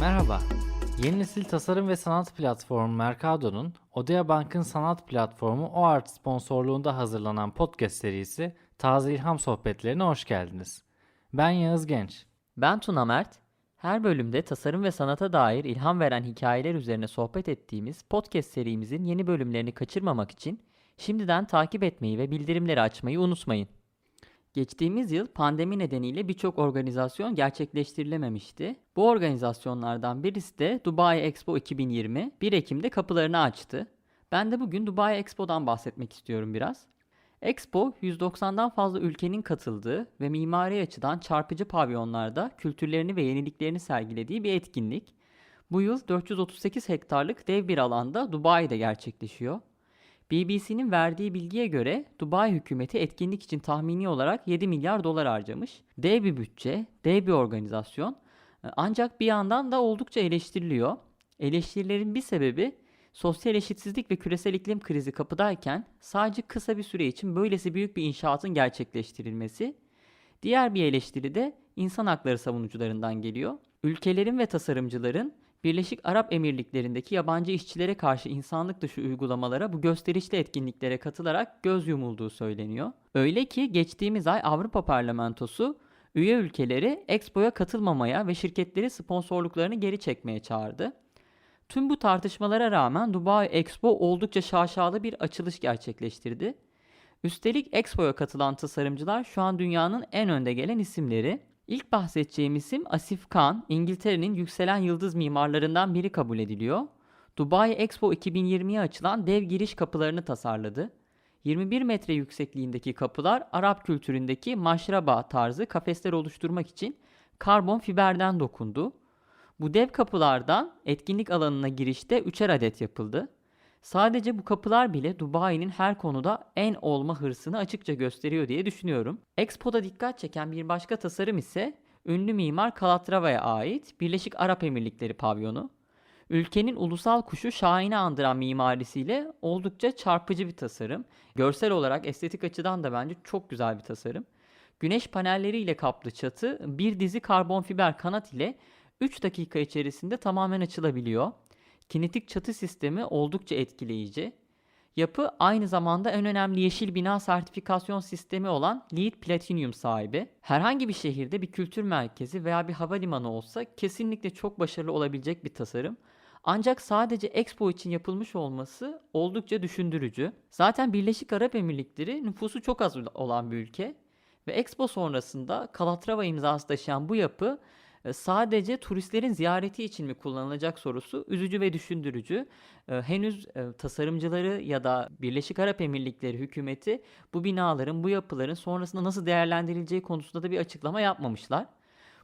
Merhaba. Yeni nesil tasarım ve sanat platformu Mercado'nun Odea Bank'ın sanat platformu OART sponsorluğunda hazırlanan podcast serisi Taze İlham Sohbetlerine hoş geldiniz. Ben Yağız Genç. Ben Tuna Mert. Her bölümde tasarım ve sanata dair ilham veren hikayeler üzerine sohbet ettiğimiz podcast serimizin yeni bölümlerini kaçırmamak için şimdiden takip etmeyi ve bildirimleri açmayı unutmayın. Geçtiğimiz yıl pandemi nedeniyle birçok organizasyon gerçekleştirilememişti. Bu organizasyonlardan birisi de Dubai Expo 2020 1 Ekim'de kapılarını açtı. Ben de bugün Dubai Expo'dan bahsetmek istiyorum biraz. Expo, 190'dan fazla ülkenin katıldığı ve mimari açıdan çarpıcı pavyonlarda kültürlerini ve yeniliklerini sergilediği bir etkinlik. Bu yıl 438 hektarlık dev bir alanda Dubai'de gerçekleşiyor. BBC'nin verdiği bilgiye göre Dubai hükümeti etkinlik için tahmini olarak 7 milyar dolar harcamış. Dev bir bütçe, dev bir organizasyon. Ancak bir yandan da oldukça eleştiriliyor. Eleştirilerin bir sebebi sosyal eşitsizlik ve küresel iklim krizi kapıdayken sadece kısa bir süre için böylesi büyük bir inşaatın gerçekleştirilmesi. Diğer bir eleştiri de insan hakları savunucularından geliyor. Ülkelerin ve tasarımcıların Birleşik Arap Emirlikleri'ndeki yabancı işçilere karşı insanlık dışı uygulamalara bu gösterişli etkinliklere katılarak göz yumulduğu söyleniyor. Öyle ki geçtiğimiz ay Avrupa Parlamentosu üye ülkeleri Expo'ya katılmamaya ve şirketleri sponsorluklarını geri çekmeye çağırdı. Tüm bu tartışmalara rağmen Dubai Expo oldukça şaşalı bir açılış gerçekleştirdi. Üstelik Expo'ya katılan tasarımcılar şu an dünyanın en önde gelen isimleri. İlk bahsedeceğim isim Asif Khan, İngiltere'nin yükselen yıldız mimarlarından biri kabul ediliyor. Dubai Expo 2020'ye açılan dev giriş kapılarını tasarladı. 21 metre yüksekliğindeki kapılar Arap kültüründeki maşraba tarzı kafesler oluşturmak için karbon fiberden dokundu. Bu dev kapılardan etkinlik alanına girişte üçer adet yapıldı. Sadece bu kapılar bile Dubai'nin her konuda en olma hırsını açıkça gösteriyor diye düşünüyorum. Expo'da dikkat çeken bir başka tasarım ise ünlü mimar Kalatrava'ya ait Birleşik Arap Emirlikleri pavyonu. Ülkenin ulusal kuşu Şahin'i andıran mimarisiyle oldukça çarpıcı bir tasarım. Görsel olarak estetik açıdan da bence çok güzel bir tasarım. Güneş panelleriyle kaplı çatı bir dizi karbon fiber kanat ile 3 dakika içerisinde tamamen açılabiliyor. Kinetik çatı sistemi oldukça etkileyici. Yapı aynı zamanda en önemli yeşil bina sertifikasyon sistemi olan LEED Platinum sahibi. Herhangi bir şehirde bir kültür merkezi veya bir havalimanı olsa kesinlikle çok başarılı olabilecek bir tasarım. Ancak sadece Expo için yapılmış olması oldukça düşündürücü. Zaten Birleşik Arap Emirlikleri nüfusu çok az olan bir ülke ve Expo sonrasında Calatrava imzası taşıyan bu yapı sadece turistlerin ziyareti için mi kullanılacak sorusu üzücü ve düşündürücü. E, henüz e, tasarımcıları ya da Birleşik Arap Emirlikleri hükümeti bu binaların, bu yapıların sonrasında nasıl değerlendirileceği konusunda da bir açıklama yapmamışlar.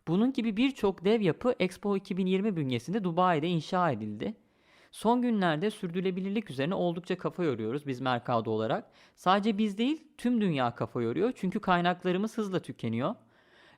Bunun gibi birçok dev yapı Expo 2020 bünyesinde Dubai'de inşa edildi. Son günlerde sürdürülebilirlik üzerine oldukça kafa yoruyoruz biz Mercado olarak. Sadece biz değil tüm dünya kafa yoruyor çünkü kaynaklarımız hızla tükeniyor.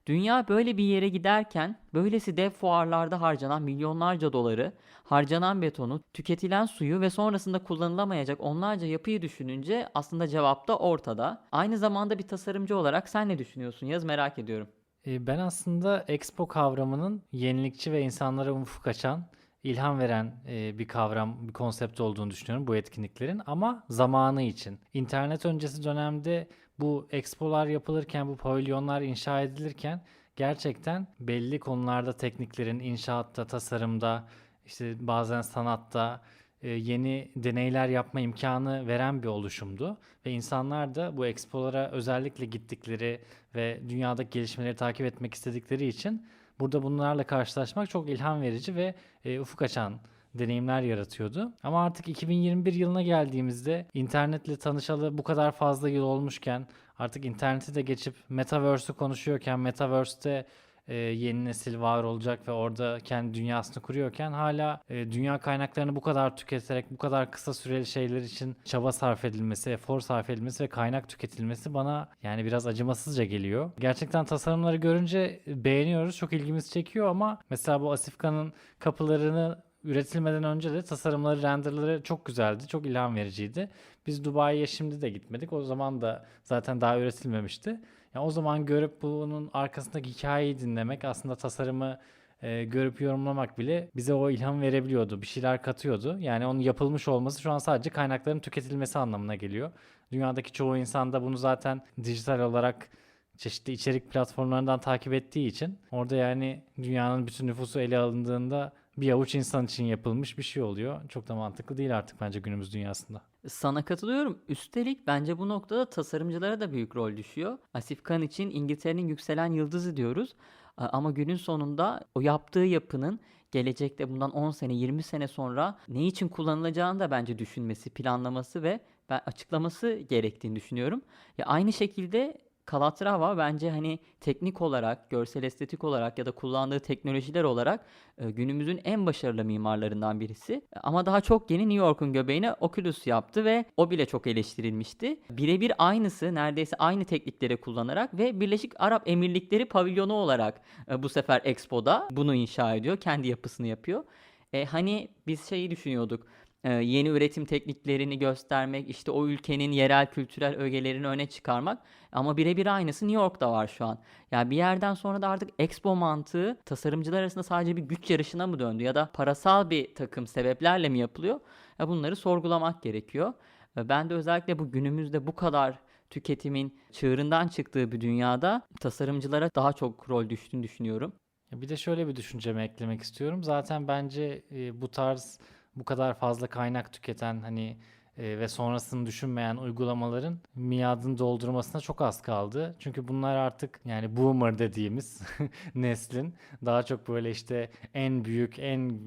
Dünya böyle bir yere giderken böylesi dev fuarlarda harcanan milyonlarca doları, harcanan betonu, tüketilen suyu ve sonrasında kullanılamayacak onlarca yapıyı düşününce aslında cevap da ortada. Aynı zamanda bir tasarımcı olarak sen ne düşünüyorsun Yaz merak ediyorum. E, Ben aslında Expo kavramının yenilikçi ve insanlara ufuk açan, ilham veren e, bir kavram, bir konsept olduğunu düşünüyorum bu etkinliklerin ama zamanı için. İnternet öncesi dönemde bu expolar yapılırken, bu pavilyonlar inşa edilirken gerçekten belli konularda tekniklerin inşaatta, tasarımda, işte bazen sanatta e, yeni deneyler yapma imkanı veren bir oluşumdu ve insanlar da bu expolara özellikle gittikleri ve dünyadaki gelişmeleri takip etmek istedikleri için burada bunlarla karşılaşmak çok ilham verici ve e, ufuk açan deneyimler yaratıyordu. Ama artık 2021 yılına geldiğimizde internetle tanışalı bu kadar fazla yıl olmuşken artık interneti de geçip metaverse'ü konuşuyorken metaverse'te e, yeni nesil var olacak ve orada kendi dünyasını kuruyorken hala e, dünya kaynaklarını bu kadar tüketerek bu kadar kısa süreli şeyler için çaba sarf edilmesi, efor sarf edilmesi ve kaynak tüketilmesi bana yani biraz acımasızca geliyor. Gerçekten tasarımları görünce beğeniyoruz, çok ilgimizi çekiyor ama mesela bu Asifka'nın kapılarını üretilmeden önce de tasarımları, renderları çok güzeldi. Çok ilham vericiydi. Biz Dubai'ye şimdi de gitmedik. O zaman da zaten daha üretilmemişti. Yani o zaman görüp bunun arkasındaki hikayeyi dinlemek aslında tasarımı e, görüp yorumlamak bile bize o ilham verebiliyordu. Bir şeyler katıyordu. Yani onun yapılmış olması şu an sadece kaynakların tüketilmesi anlamına geliyor. Dünyadaki çoğu insan da bunu zaten dijital olarak çeşitli içerik platformlarından takip ettiği için orada yani dünyanın bütün nüfusu ele alındığında bir avuç insan için yapılmış bir şey oluyor. Çok da mantıklı değil artık bence günümüz dünyasında. Sana katılıyorum. Üstelik bence bu noktada tasarımcılara da büyük rol düşüyor. Asif Khan için İngiltere'nin yükselen yıldızı diyoruz. Ama günün sonunda o yaptığı yapının gelecekte bundan 10 sene 20 sene sonra ne için kullanılacağını da bence düşünmesi, planlaması ve ben açıklaması gerektiğini düşünüyorum. Ya aynı şekilde Calatrava bence hani teknik olarak, görsel estetik olarak ya da kullandığı teknolojiler olarak e, günümüzün en başarılı mimarlarından birisi. E, Ama daha çok yeni New York'un göbeğine Oculus yaptı ve o bile çok eleştirilmişti. Birebir aynısı, neredeyse aynı teknikleri kullanarak ve Birleşik Arap Emirlikleri pavilyonu olarak e, bu sefer Expo'da bunu inşa ediyor, kendi yapısını yapıyor. E, hani biz şeyi düşünüyorduk. E, Yeni üretim tekniklerini göstermek, işte o ülkenin yerel kültürel ögelerini öne çıkarmak. Ama birebir aynısı New York'ta var şu an. Yani bir yerden sonra da artık Expo mantığı tasarımcılar arasında sadece bir güç yarışına mı döndü ya da parasal bir takım sebeplerle mi yapılıyor? Ya bunları sorgulamak gerekiyor. Ve Ben de özellikle bu günümüzde bu kadar tüketimin çığırından çıktığı bir dünyada tasarımcılara daha çok rol düştüğünü düşünüyorum. Bir de şöyle bir düşüncemi eklemek istiyorum. Zaten bence e, bu tarz bu kadar fazla kaynak tüketen hani e, ve sonrasını düşünmeyen uygulamaların miadını doldurmasına çok az kaldı. Çünkü bunlar artık yani boomer dediğimiz neslin daha çok böyle işte en büyük, en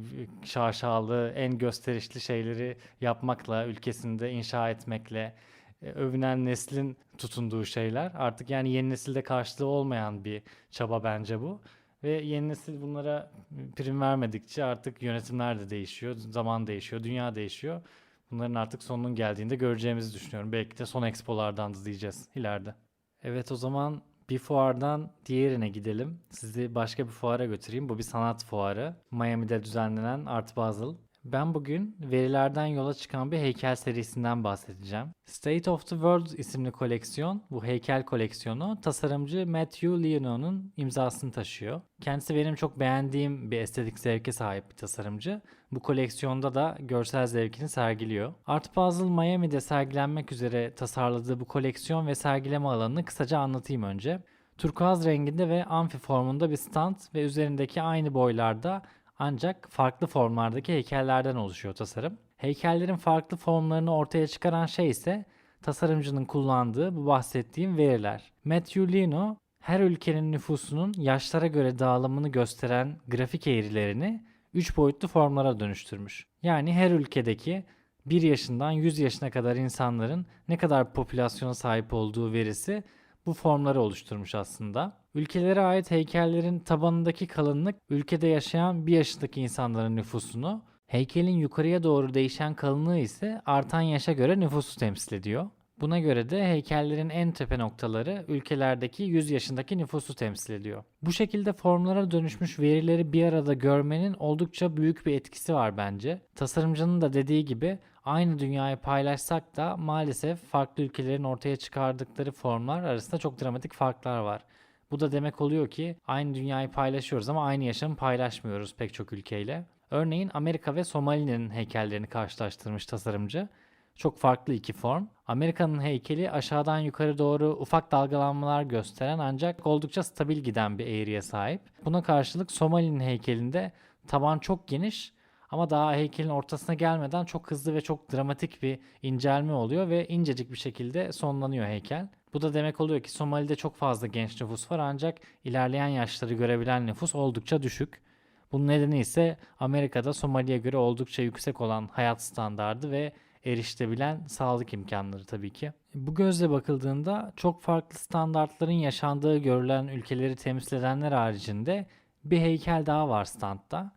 şaşalı, en gösterişli şeyleri yapmakla, ülkesinde inşa etmekle e, övünen neslin tutunduğu şeyler. Artık yani yeni nesilde karşılığı olmayan bir çaba bence bu. Ve yeni nesil bunlara prim vermedikçe artık yönetimler de değişiyor, zaman değişiyor, dünya değişiyor. Bunların artık sonunun geldiğinde göreceğimizi düşünüyorum. Belki de son expolardan da diyeceğiz ileride. Evet o zaman bir fuardan diğerine gidelim. Sizi başka bir fuara götüreyim. Bu bir sanat fuarı. Miami'de düzenlenen Art Basel. Ben bugün verilerden yola çıkan bir heykel serisinden bahsedeceğim. State of the World isimli koleksiyon, bu heykel koleksiyonu tasarımcı Matthew Leono'nun imzasını taşıyor. Kendisi benim çok beğendiğim bir estetik zevke sahip bir tasarımcı. Bu koleksiyonda da görsel zevkini sergiliyor. Art Basel Miami'de sergilenmek üzere tasarladığı bu koleksiyon ve sergileme alanını kısaca anlatayım önce. Turkuaz renginde ve amfi formunda bir stand ve üzerindeki aynı boylarda ancak farklı formlardaki heykellerden oluşuyor tasarım. Heykellerin farklı formlarını ortaya çıkaran şey ise tasarımcının kullandığı bu bahsettiğim veriler. Matthew Lino her ülkenin nüfusunun yaşlara göre dağılımını gösteren grafik eğrilerini 3 boyutlu formlara dönüştürmüş. Yani her ülkedeki 1 yaşından 100 yaşına kadar insanların ne kadar popülasyona sahip olduğu verisi bu formları oluşturmuş aslında. Ülkelere ait heykellerin tabanındaki kalınlık ülkede yaşayan bir yaşındaki insanların nüfusunu, heykelin yukarıya doğru değişen kalınlığı ise artan yaşa göre nüfusu temsil ediyor. Buna göre de heykellerin en tepe noktaları ülkelerdeki 100 yaşındaki nüfusu temsil ediyor. Bu şekilde formlara dönüşmüş verileri bir arada görmenin oldukça büyük bir etkisi var bence. Tasarımcının da dediği gibi aynı dünyayı paylaşsak da maalesef farklı ülkelerin ortaya çıkardıkları formlar arasında çok dramatik farklar var. Bu da demek oluyor ki aynı dünyayı paylaşıyoruz ama aynı yaşamı paylaşmıyoruz pek çok ülkeyle. Örneğin Amerika ve Somali'nin heykellerini karşılaştırmış tasarımcı. Çok farklı iki form. Amerika'nın heykeli aşağıdan yukarı doğru ufak dalgalanmalar gösteren ancak oldukça stabil giden bir eğriye sahip. Buna karşılık Somali'nin heykelinde taban çok geniş ama daha heykelin ortasına gelmeden çok hızlı ve çok dramatik bir incelme oluyor ve incecik bir şekilde sonlanıyor heykel. Bu da demek oluyor ki Somali'de çok fazla genç nüfus var ancak ilerleyen yaşları görebilen nüfus oldukça düşük. Bunun nedeni ise Amerika'da Somali'ye göre oldukça yüksek olan hayat standardı ve erişilebilen sağlık imkanları tabii ki. Bu gözle bakıldığında çok farklı standartların yaşandığı görülen ülkeleri temsil edenler haricinde bir heykel daha var standta.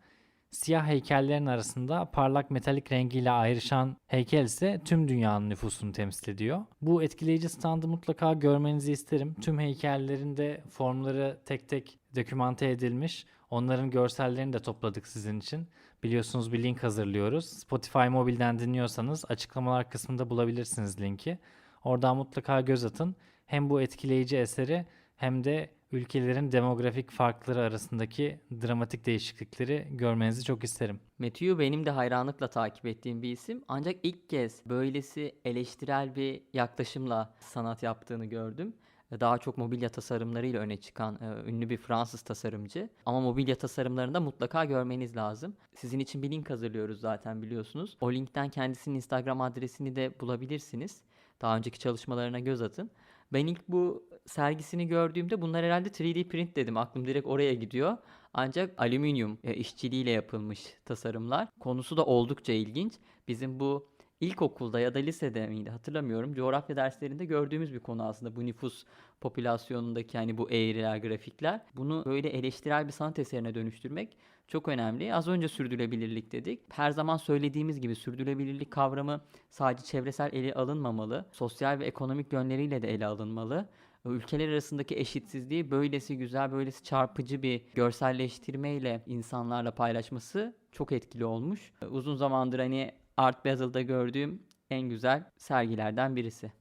Siyah heykellerin arasında parlak metalik rengiyle ayrışan heykel ise tüm dünyanın nüfusunu temsil ediyor. Bu etkileyici standı mutlaka görmenizi isterim. Tüm heykellerin de formları tek tek dokümante edilmiş. Onların görsellerini de topladık sizin için. Biliyorsunuz bir link hazırlıyoruz. Spotify mobilden dinliyorsanız açıklamalar kısmında bulabilirsiniz linki. Oradan mutlaka göz atın. Hem bu etkileyici eseri hem de ülkelerin demografik farkları arasındaki dramatik değişiklikleri görmenizi çok isterim. Matthew benim de hayranlıkla takip ettiğim bir isim. Ancak ilk kez böylesi eleştirel bir yaklaşımla sanat yaptığını gördüm. Daha çok mobilya tasarımlarıyla öne çıkan e, ünlü bir Fransız tasarımcı. Ama mobilya tasarımlarını da mutlaka görmeniz lazım. Sizin için bir link hazırlıyoruz zaten biliyorsunuz. O linkten kendisinin Instagram adresini de bulabilirsiniz. Daha önceki çalışmalarına göz atın. Ben ilk bu sergisini gördüğümde bunlar herhalde 3D print dedim. Aklım direkt oraya gidiyor. Ancak alüminyum e, işçiliğiyle yapılmış tasarımlar. Konusu da oldukça ilginç. Bizim bu ilkokulda ya da lisede miydi hatırlamıyorum. Coğrafya derslerinde gördüğümüz bir konu aslında bu nüfus popülasyonundaki hani bu eğriler, grafikler. Bunu böyle eleştirel bir sanat eserine dönüştürmek çok önemli. Az önce sürdürülebilirlik dedik. Her zaman söylediğimiz gibi sürdürülebilirlik kavramı sadece çevresel ele alınmamalı. Sosyal ve ekonomik yönleriyle de ele alınmalı. Ülkeler arasındaki eşitsizliği böylesi güzel, böylesi çarpıcı bir görselleştirmeyle insanlarla paylaşması çok etkili olmuş. Uzun zamandır hani Art Basel'da gördüğüm en güzel sergilerden birisi.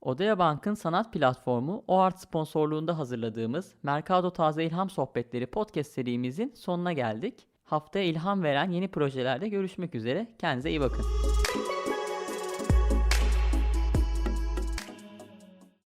Odaya Bank'ın sanat platformu OART sponsorluğunda hazırladığımız Mercado Taze İlham Sohbetleri podcast serimizin sonuna geldik. Haftaya ilham veren yeni projelerde görüşmek üzere. Kendinize iyi bakın.